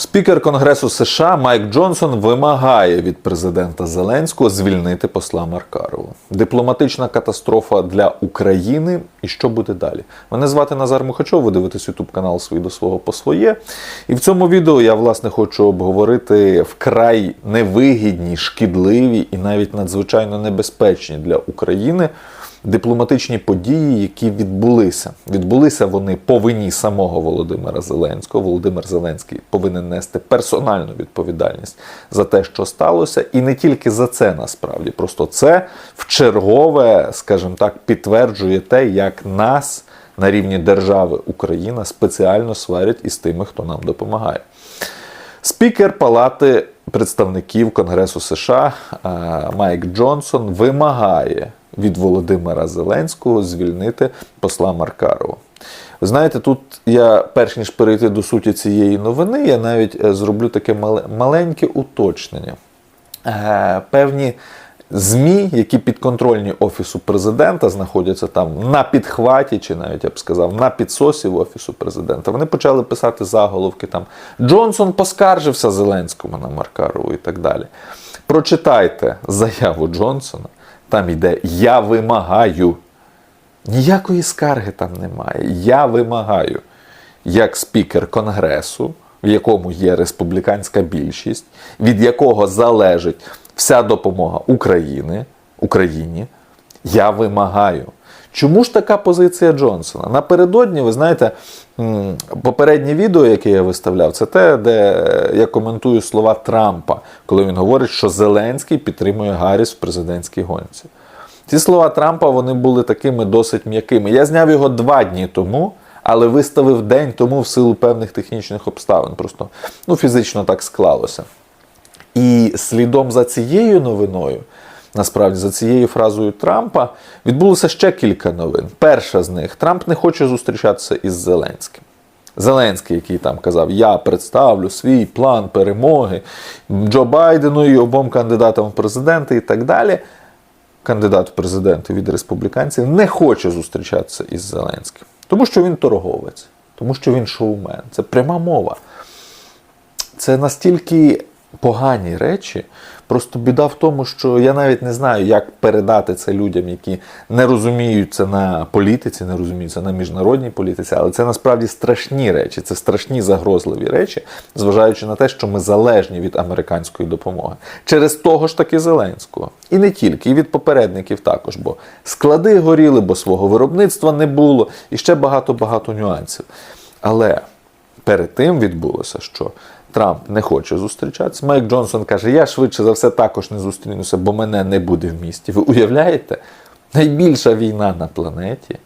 Спікер Конгресу США Майк Джонсон вимагає від президента Зеленського звільнити посла Маркарову. Дипломатична катастрофа для України. І що буде далі? Мене звати Назар Мухачов. Ви дивитесь ютуб канал свій до свого по своє. І в цьому відео я власне хочу обговорити вкрай невигідні, шкідливі і навіть надзвичайно небезпечні для України дипломатичні події, які відбулися. Відбулися вони по вині самого Володимира Зеленського. Володимир Зеленський повинен нести персональну відповідальність за те, що сталося, і не тільки за це насправді. Просто це в чергове, скажімо так, підтверджує те, як нас на рівні держави Україна спеціально сварять із тими, хто нам допомагає. Спікер Палати представників Конгресу США Майк Джонсон вимагає від Володимира Зеленського звільнити посла Маркарова. Знаєте, тут я, перш ніж перейти до суті цієї новини, я навіть е, зроблю таке маленьке уточнення. Е, Певні ЗМІ, які підконтрольні Офісу президента, знаходяться там на підхваті, чи навіть я б сказав, на підсосі в Офісу президента, вони почали писати заголовки там Джонсон поскаржився Зеленському на Маркарову і так далі. Прочитайте заяву Джонсона, там йде Я вимагаю. Ніякої скарги там немає. Я вимагаю, як спікер Конгресу, в якому є республіканська більшість, від якого залежить вся допомога України, Україні, я вимагаю. Чому ж така позиція Джонсона? Напередодні, ви знаєте, попереднє відео, яке я виставляв, це те, де я коментую слова Трампа, коли він говорить, що Зеленський підтримує Гарріс в президентській гонці. Ці слова Трампа вони були такими досить м'якими. Я зняв його два дні тому, але виставив день тому в силу певних технічних обставин. Просто ну, фізично так склалося. І слідом за цією новиною, насправді за цією фразою Трампа, відбулося ще кілька новин. Перша з них Трамп не хоче зустрічатися із Зеленським. Зеленський, який там казав, я представлю свій план перемоги Джо Байдену і обом кандидатам в президенти і так далі. Кандидат в президенти від республіканців не хоче зустрічатися із Зеленським, тому що він торговець, тому що він шоумен. Це пряма мова. Це настільки погані речі. Просто біда в тому, що я навіть не знаю, як передати це людям, які не розуміються на політиці, не розуміються на міжнародній політиці, але це насправді страшні речі, це страшні загрозливі речі, зважаючи на те, що ми залежні від американської допомоги. Через того ж таки Зеленського. І не тільки, і від попередників також, бо склади горіли, бо свого виробництва не було, і ще багато-багато нюансів. Але перед тим відбулося, що Трамп не хоче зустрічатися. Майк Джонсон каже: я швидше за все також не зустрінуся, бо мене не буде в місті. Ви уявляєте? Найбільша війна на планеті.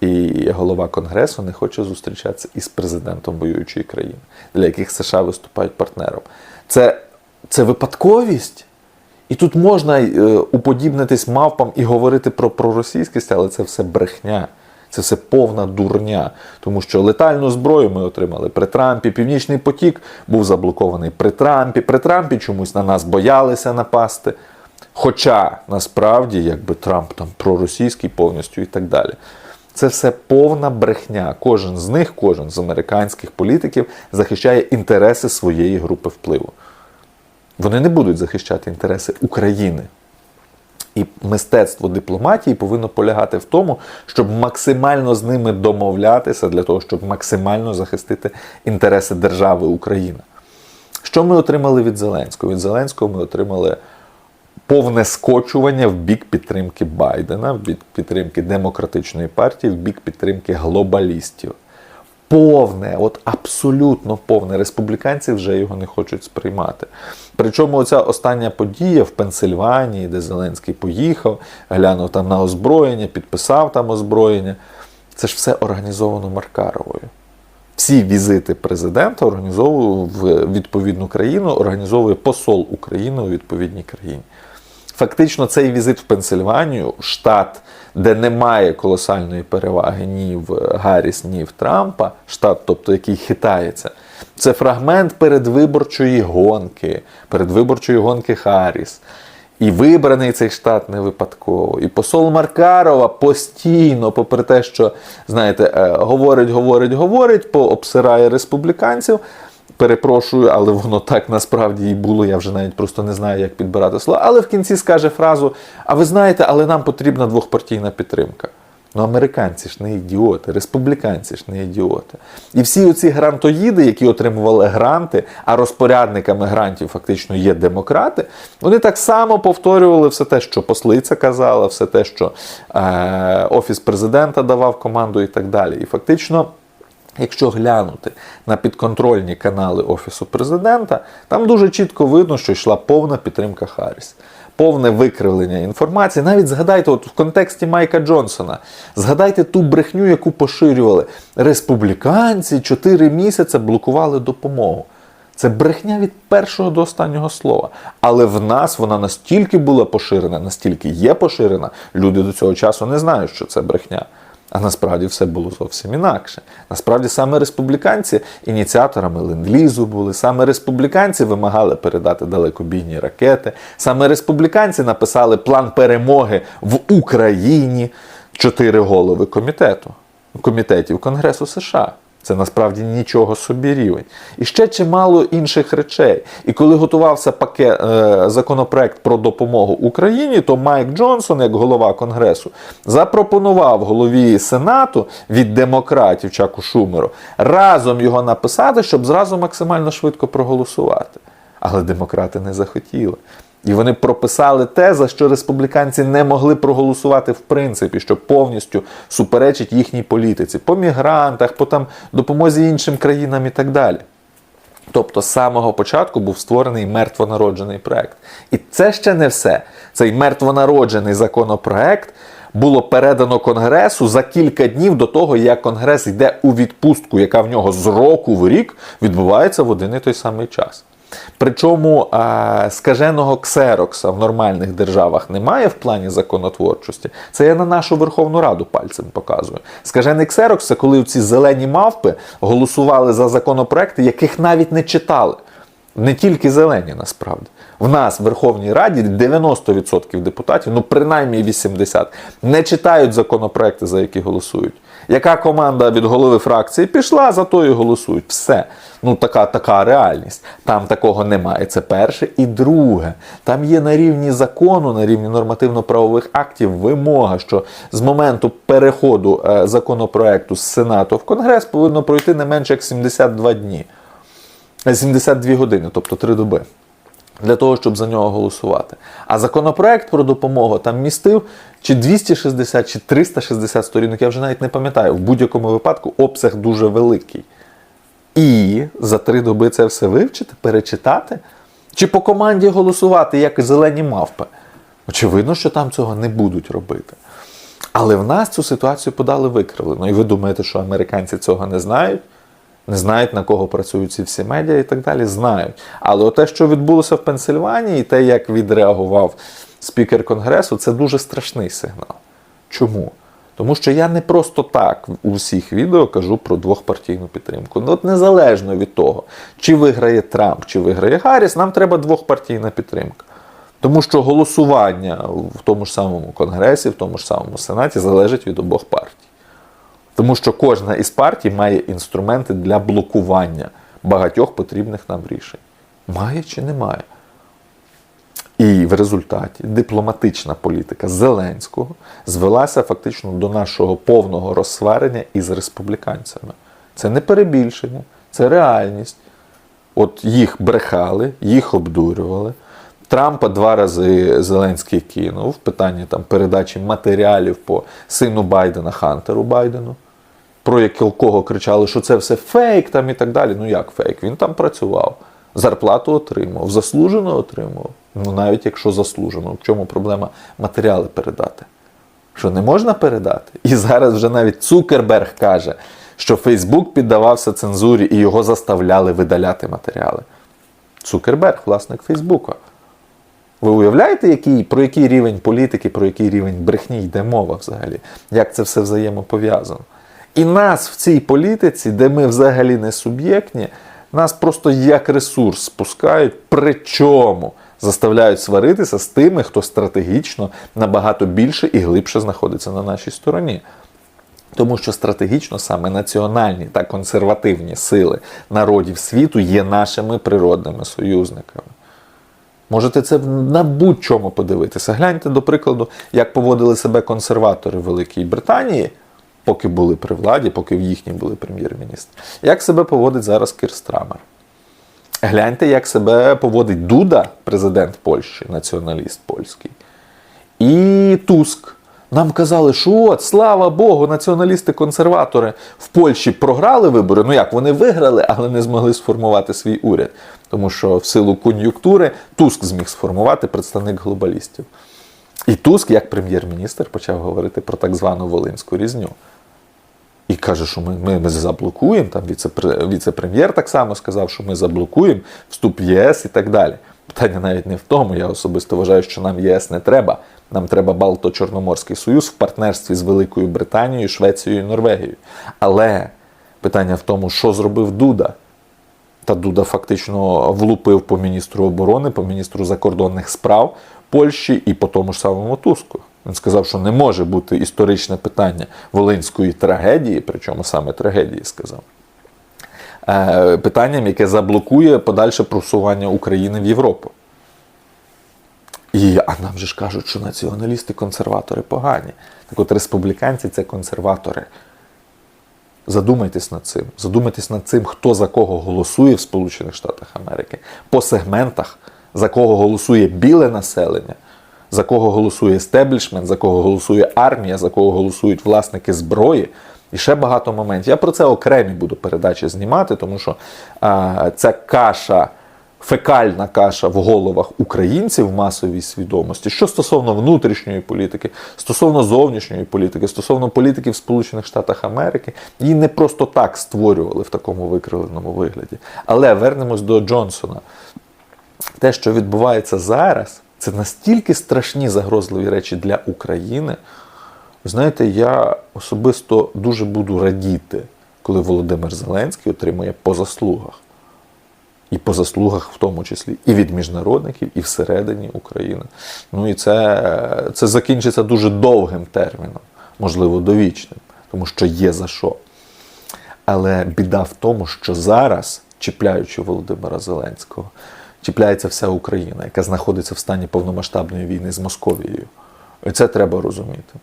І голова Конгресу не хоче зустрічатися із президентом воюючої країни, для яких США виступають партнером. Це, це випадковість. І тут можна е, уподібнитись мавпам і говорити про проросійськість, але це все брехня. Це все повна дурня, тому що летальну зброю ми отримали при Трампі. Північний потік був заблокований при Трампі. При Трампі чомусь на нас боялися напасти. Хоча насправді, якби Трамп там проросійський повністю і так далі. Це все повна брехня. Кожен з них, кожен з американських політиків захищає інтереси своєї групи впливу. Вони не будуть захищати інтереси України. І мистецтво дипломатії повинно полягати в тому, щоб максимально з ними домовлятися для того, щоб максимально захистити інтереси держави Україна. Що ми отримали від Зеленського? Від Зеленського ми отримали повне скочування в бік підтримки Байдена, в бік підтримки демократичної партії, в бік підтримки глобалістів. Повне, от абсолютно повне. Республіканці вже його не хочуть сприймати. Причому оця остання подія в Пенсильванії, де Зеленський поїхав, глянув там на озброєння, підписав там озброєння. Це ж все організовано Маркаровою. Всі візити президента організовує в відповідну країну, організовує посол України у відповідній країні. Фактично, цей візит в Пенсильванію, штат, де немає колосальної переваги ні в Гарріс, ні в Трампа, штат, тобто який хитається, це фрагмент передвиборчої гонки, передвиборчої гонки Харріс. І вибраний цей штат не випадково. І посол Маркарова постійно, попри те, що, знаєте, е, говорить, говорить, говорить, пообсирає республіканців, Перепрошую, але воно так насправді і було. Я вже навіть просто не знаю, як підбирати слова. Але в кінці скаже фразу: А ви знаєте, але нам потрібна двохпартійна підтримка. Ну, американці ж не ідіоти, республіканці ж не ідіоти. І всі оці грантоїди, які отримували гранти, а розпорядниками грантів фактично є демократи, вони так само повторювали все те, що послиця казала, все те, що е, офіс президента давав команду і так далі. І фактично. Якщо глянути на підконтрольні канали Офісу президента, там дуже чітко видно, що йшла повна підтримка Харріс. Повне викривлення інформації. Навіть згадайте, от в контексті Майка Джонсона, згадайте ту брехню, яку поширювали. Республіканці 4 місяці блокували допомогу. Це брехня від першого до останнього слова. Але в нас вона настільки була поширена, настільки є поширена, люди до цього часу не знають, що це брехня. А насправді все було зовсім інакше. Насправді саме республіканці ініціаторами ленд-лізу були, саме республіканці вимагали передати далекобійні ракети, саме республіканці написали план перемоги в Україні чотири голови комітету, комітетів Конгресу США. Це насправді нічого собі рівень. І ще чимало інших речей. І коли готувався пакет е, законопроект про допомогу Україні, то Майк Джонсон, як голова Конгресу, запропонував голові Сенату від демократів Чаку Шумеру разом його написати, щоб зразу максимально швидко проголосувати. Але демократи не захотіли. І вони прописали те, за що республіканці не могли проголосувати в принципі, що повністю суперечить їхній політиці по мігрантах, по там допомозі іншим країнам і так далі. Тобто з самого початку був створений мертвонароджений проект. І це ще не все. Цей мертвонароджений законопроект було передано Конгресу за кілька днів до того, як Конгрес йде у відпустку, яка в нього з року в рік відбувається в один і той самий час. Причому а, скаженого ксерокса в нормальних державах немає в плані законотворчості. Це я на нашу Верховну Раду пальцем показую. Скажений ксерокс це коли ці зелені мавпи голосували за законопроекти, яких навіть не читали. Не тільки зелені, насправді. В нас в Верховній Раді 90% депутатів, ну принаймні 80%, не читають законопроекти, за які голосують. Яка команда від голови фракції пішла, за то і голосують. Все. Ну, така, така реальність. Там такого немає. Це перше. І друге, там є на рівні закону, на рівні нормативно-правових актів вимога, що з моменту переходу е, законопроекту з Сенату в Конгрес повинно пройти не менше як 72 дні. 72 години, тобто 3 доби. Для того, щоб за нього голосувати. А законопроект про допомогу там містив чи 260, чи 360 сторінок, я вже навіть не пам'ятаю. В будь-якому випадку обсяг дуже великий. І за три доби це все вивчити, перечитати? Чи по команді голосувати, як зелені мавпи? Очевидно, що там цього не будуть робити. Але в нас цю ситуацію подали викривлено. І ви думаєте, що американці цього не знають? Не знають, на кого працюють ці всі медіа і так далі, знають. Але те, що відбулося в Пенсильванії, і те, як відреагував спікер Конгресу, це дуже страшний сигнал. Чому? Тому що я не просто так у всіх відео кажу про двохпартійну підтримку. Ну, от незалежно від того, чи виграє Трамп, чи виграє Гарріс, нам треба двохпартійна підтримка. Тому що голосування в тому ж самому Конгресі, в тому ж самому Сенаті залежить від обох партій. Тому що кожна із партій має інструменти для блокування багатьох потрібних нам рішень. Має чи не має? І в результаті дипломатична політика Зеленського звелася фактично до нашого повного розсварення із республіканцями. Це не перебільшення, це реальність. От їх брехали, їх обдурювали. Трампа два рази Зеленський кинув в питанні там, передачі матеріалів по сину Байдена Хантеру Байдену, про якого кричали, що це все фейк там і так далі. Ну як фейк? Він там працював, зарплату отримав, заслужено отримав. Ну навіть якщо заслужено, в чому проблема матеріали передати? Що не можна передати? І зараз вже навіть Цукерберг каже, що Фейсбук піддавався цензурі і його заставляли видаляти матеріали. Цукерберг, власник Фейсбука. Ви уявляєте, який, про який рівень політики, про який рівень брехні йде мова взагалі? Як це все взаємопов'язано? І нас в цій політиці, де ми взагалі не суб'єктні, нас просто як ресурс спускають, причому заставляють сваритися з тими, хто стратегічно набагато більше і глибше знаходиться на нашій стороні. Тому що стратегічно саме національні та консервативні сили народів світу є нашими природними союзниками. Можете це на будь-чому подивитися. Гляньте, до прикладу, як поводили себе консерватори Великій Британії, поки були при владі, поки в їхній були прем'єр-міністр. Як себе поводить зараз Кір Страмер? Гляньте, як себе поводить Дуда, президент Польщі, націоналіст польський. І Туск. Нам казали, що от, слава Богу, націоналісти-консерватори в Польщі програли вибори. Ну як, вони виграли, але не змогли сформувати свій уряд. Тому що в силу кон'юнктури Туск зміг сформувати представник глобалістів. І Туск, як прем'єр-міністр, почав говорити про так звану Волинську різню. І каже, що ми, ми, ми заблокуємо. Там віце- віце-прем'єр так само сказав, що ми заблокуємо вступ ЄС і так далі. Питання навіть не в тому. Я особисто вважаю, що нам ЄС не треба. Нам треба Балто-Чорноморський союз в партнерстві з Великою Британією, Швецією і Норвегією. Але питання в тому, що зробив Дуда. Та Дуда фактично влупив по міністру оборони, по міністру закордонних справ Польщі і по тому ж самому Туску. Він сказав, що не може бути історичне питання волинської трагедії, причому саме трагедії сказав. е, Питанням, яке заблокує подальше просування України в Європу. І, а нам же ж кажуть, що націоналісти-консерватори погані. Так от республіканці це консерватори. Задумайтесь над цим. Задумайтесь над цим, хто за кого голосує в Сполучених Штатах Америки, по сегментах, за кого голосує біле населення, за кого голосує естеблішмент, за кого голосує армія, за кого голосують власники зброї. І ще багато моментів. Я про це окремі буду передачі знімати, тому що а, ця каша, фекальна каша в головах українців в масовій свідомості, що стосовно внутрішньої політики, стосовно зовнішньої політики, стосовно політики в Сполучених Штатах Америки, її не просто так створювали в такому викривленому вигляді. Але вернемось до Джонсона. Те, що відбувається зараз, це настільки страшні загрозливі речі для України. Знаєте, я особисто дуже буду радіти, коли Володимир Зеленський отримує по заслугах. І по заслугах, в тому числі, і від міжнародників, і всередині України. Ну і це, це закінчиться дуже довгим терміном, можливо, довічним, тому що є за що. Але біда в тому, що зараз, чіпляючи Володимира Зеленського, чіпляється вся Україна, яка знаходиться в стані повномасштабної війни з Московією. І це треба розуміти.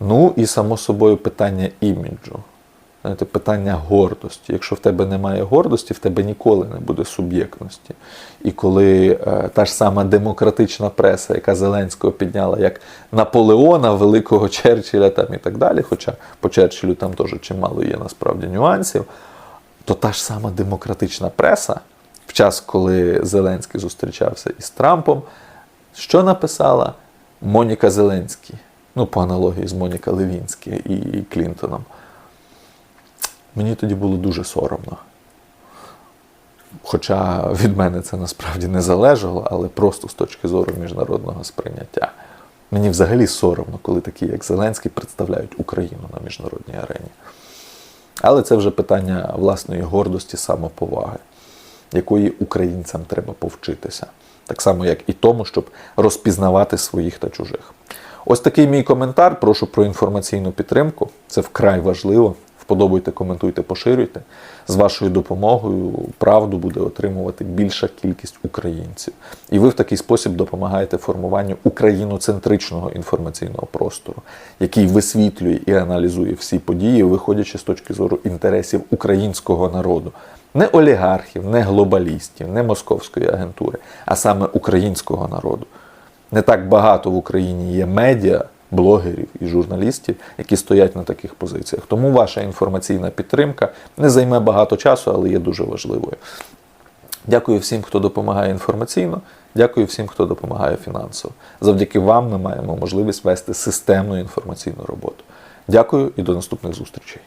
Ну і само собою питання іміджу. Знаєте, питання гордості. Якщо в тебе немає гордості, в тебе ніколи не буде суб'єктності. І коли е, та ж сама демократична преса, яка Зеленського підняла як Наполеона, великого Черчилля там і так далі, хоча по Черчиллю там теж чимало є насправді нюансів, то та ж сама демократична преса, в час, коли Зеленський зустрічався із Трампом, що написала Моніка Зеленський? Ну, по аналогії з Моніка Левінський і Клінтоном. Мені тоді було дуже соромно. Хоча від мене це насправді не залежало, але просто з точки зору міжнародного сприйняття. Мені взагалі соромно, коли такі, як Зеленський, представляють Україну на міжнародній арені. Але це вже питання власної гордості, самоповаги, якої українцям треба повчитися. Так само, як і тому, щоб розпізнавати своїх та чужих. Ось такий мій коментар. Прошу про інформаційну підтримку. Це вкрай важливо. Вподобайте, коментуйте, поширюйте. З вашою допомогою правду буде отримувати більша кількість українців. І ви в такий спосіб допомагаєте формуванню україноцентричного інформаційного простору, який висвітлює і аналізує всі події, виходячи з точки зору інтересів українського народу. Не олігархів, не глобалістів, не московської агентури, а саме українського народу. Не так багато в Україні є медіа, блогерів і журналістів, які стоять на таких позиціях. Тому ваша інформаційна підтримка не займе багато часу, але є дуже важливою. Дякую всім, хто допомагає інформаційно. Дякую всім, хто допомагає фінансово. Завдяки вам ми маємо можливість вести системну інформаційну роботу. Дякую і до наступних зустрічей.